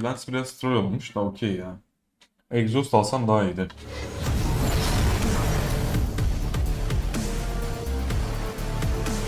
Clans biraz troll olmuş da okey ya. Exhaust alsam daha iyiydi.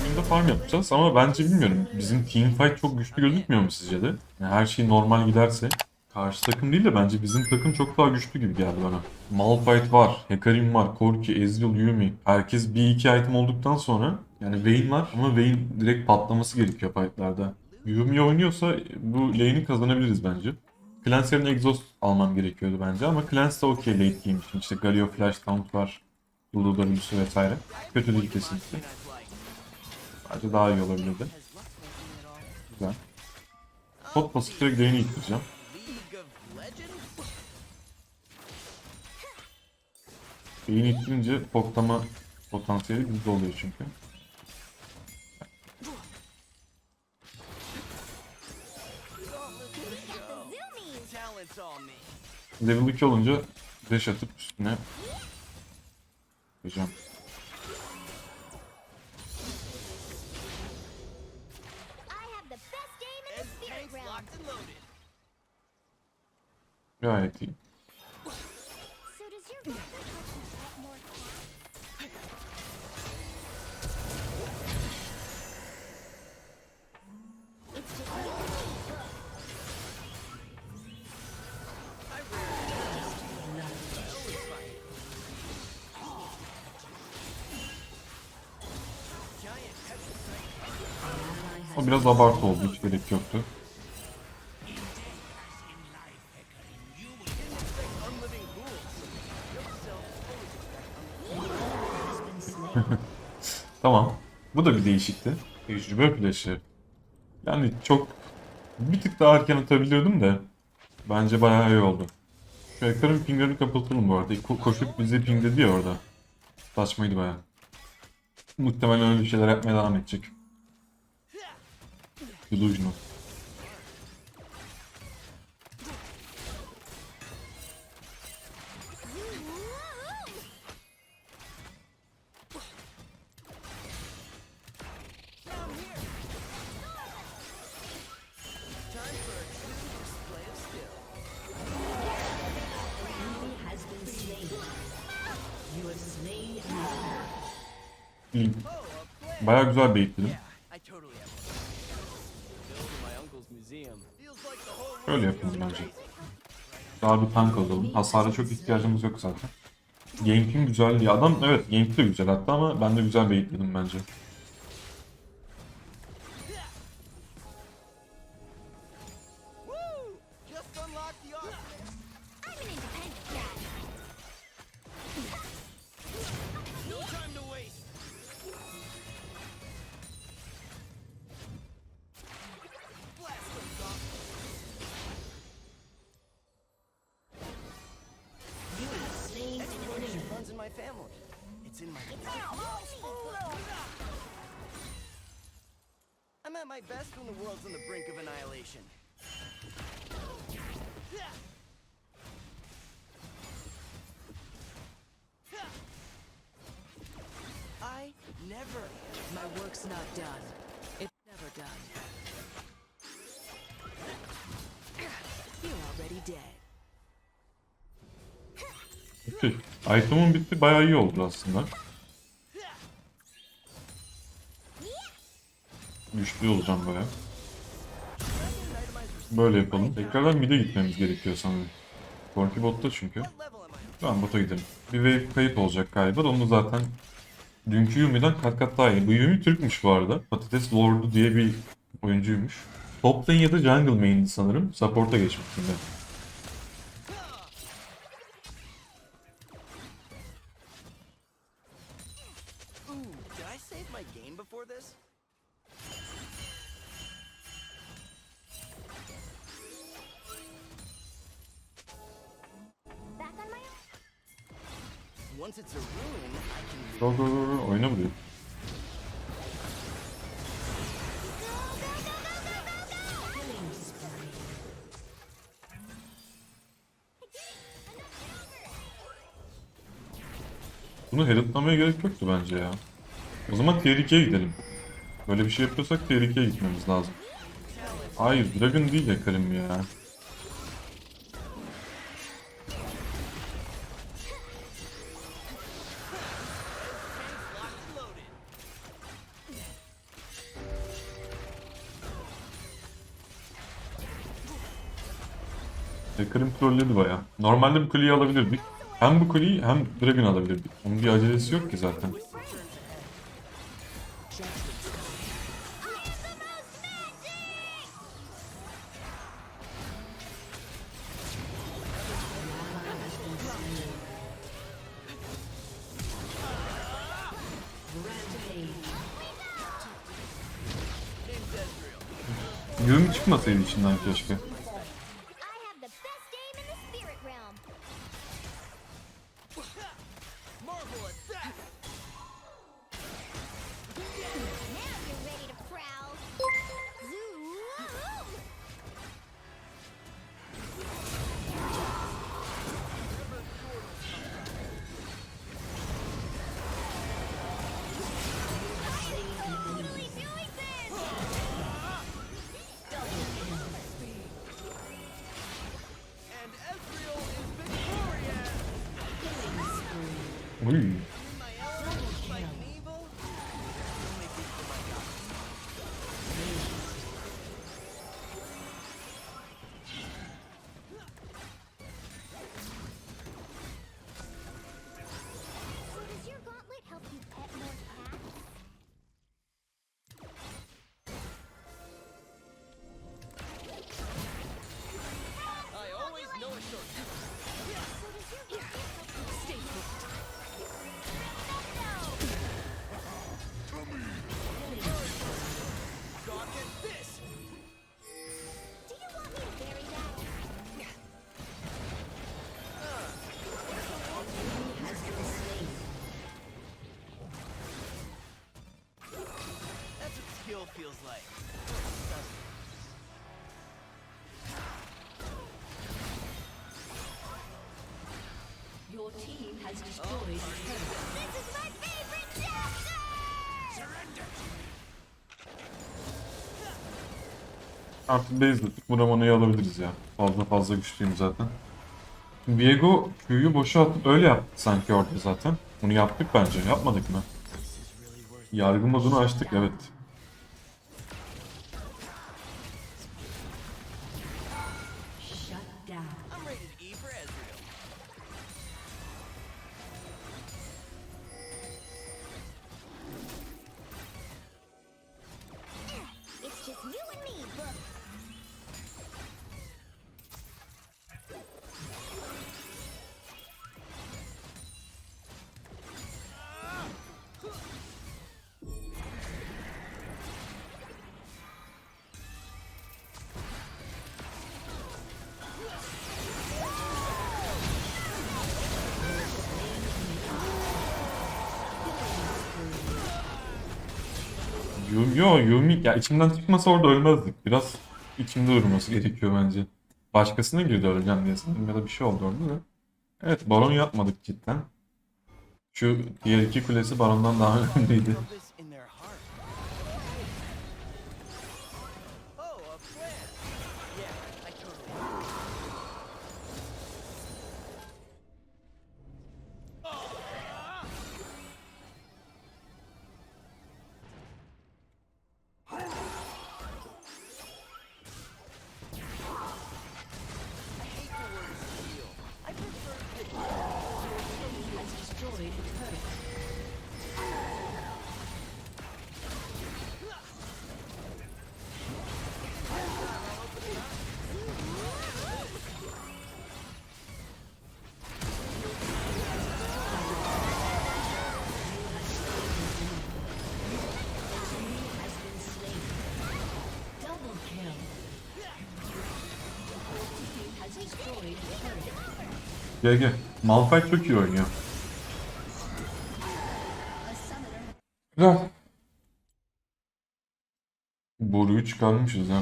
Bugün de farm yapacağız ama bence bilmiyorum. Bizim teamfight çok güçlü gözükmüyor mu sizce de? Yani her şey normal giderse. Karşı takım değil de bence bizim takım çok daha güçlü gibi geldi bana. Malphite var, Hecarim var, Corki, Ezreal, Yumi. Herkes bir iki item olduktan sonra yani Vayne var ama Vayne direkt patlaması gerekiyor fightlarda. Yumi oynuyorsa bu lane'i kazanabiliriz bence. Clans yerine Exhaust almam gerekiyordu bence ama Clans da okey late game için. İşte Galio Flash Taunt var, Lulu W'su vesaire. Kötü değil kesinlikle. Bence daha iyi olabilirdi. Güzel. Pot basıp direkt lane'i ittireceğim. Lane'i ittirince poklama potansiyeli bizde oluyor çünkü. Level 2 olunca dash atıp üstüne koyacağım. I have O biraz abartı oldu. Hiç gerek yoktu. Tamam. Bu da bir değişikti. Tecrübe flash'ı. Yani çok bir tık daha erken atabiliyordum da bence bayağı iyi oldu. Şu ekranın pinglerini kapatalım bu arada. Ko- koşup bize pingledi ya orada. Saçmaydı bayağı. Muhtemelen öyle bir şeyler yapmaya devam edecek. luźno. Sim. Bayağı güzel bir itti. The whole world Öyle yapalım bence. Daha bir tank alalım. Hasara çok ihtiyacımız yok zaten. Gameplay güzelliği. Adam evet gameplay de güzel hatta ama ben de güzel baitledim bence. I'm at my best when the world's on the brink of annihilation. I never. My work's not done. It's never done. You're already dead. Okey. Item'ım bitti bayağı iyi oldu aslında. Güçlü olacağım böyle. Böyle yapalım. Tekrardan mid'e gitmemiz gerekiyor sanırım. Corki botta çünkü. Tamam bota gidelim. Bir wave kayıp olacak galiba. Onu zaten dünkü Yumi'den kat kat daha iyi. Bu Yumi Türkmüş bu arada. Patates Lord'u diye bir oyuncuymuş. Top lane ya da jungle main'di sanırım. Support'a geçmiş şimdi. Ooh, did I save my game before this? Go go go go. Oyna burayı. Bunu heraldlamaya gerek yoktu bence ya. O zaman tier 2'ye gidelim. Böyle bir şey yapıyorsak tier 2'ye gitmemiz lazım. Hayır Dragon değil ya Karim ya. Hecarim trolledi baya. Normalde bu kuleyi alabilirdik. Hem bu kuleyi hem Dragon alabilirdik. Onun bir acelesi yok ki zaten. Yumi çıkmasaydı içinden keşke. Uy. My has destroyed a turret. This is my favorite chapter! Artık base attık. Bu Ramona'yı alabiliriz ya. Fazla fazla güçlüyüm zaten. Viego Q'yu boşa atıp öyle yaptı sanki orada zaten. Bunu yaptık bence. Yapmadık mı? Yargı modunu açtık evet. Yo Yumi ya içimden çıkmasa orada ölmezdik. Biraz içimde durması gerekiyor bence. Başkasına girdi öleceğim diye sanırım ya da bir şey oldu orada da. Evet baron yapmadık cidden. Şu diğer iki kulesi barondan daha önemliydi. Turret. GG. Malphite çok iyi oynuyor. Güzel. Boruyu çıkarmışız ha.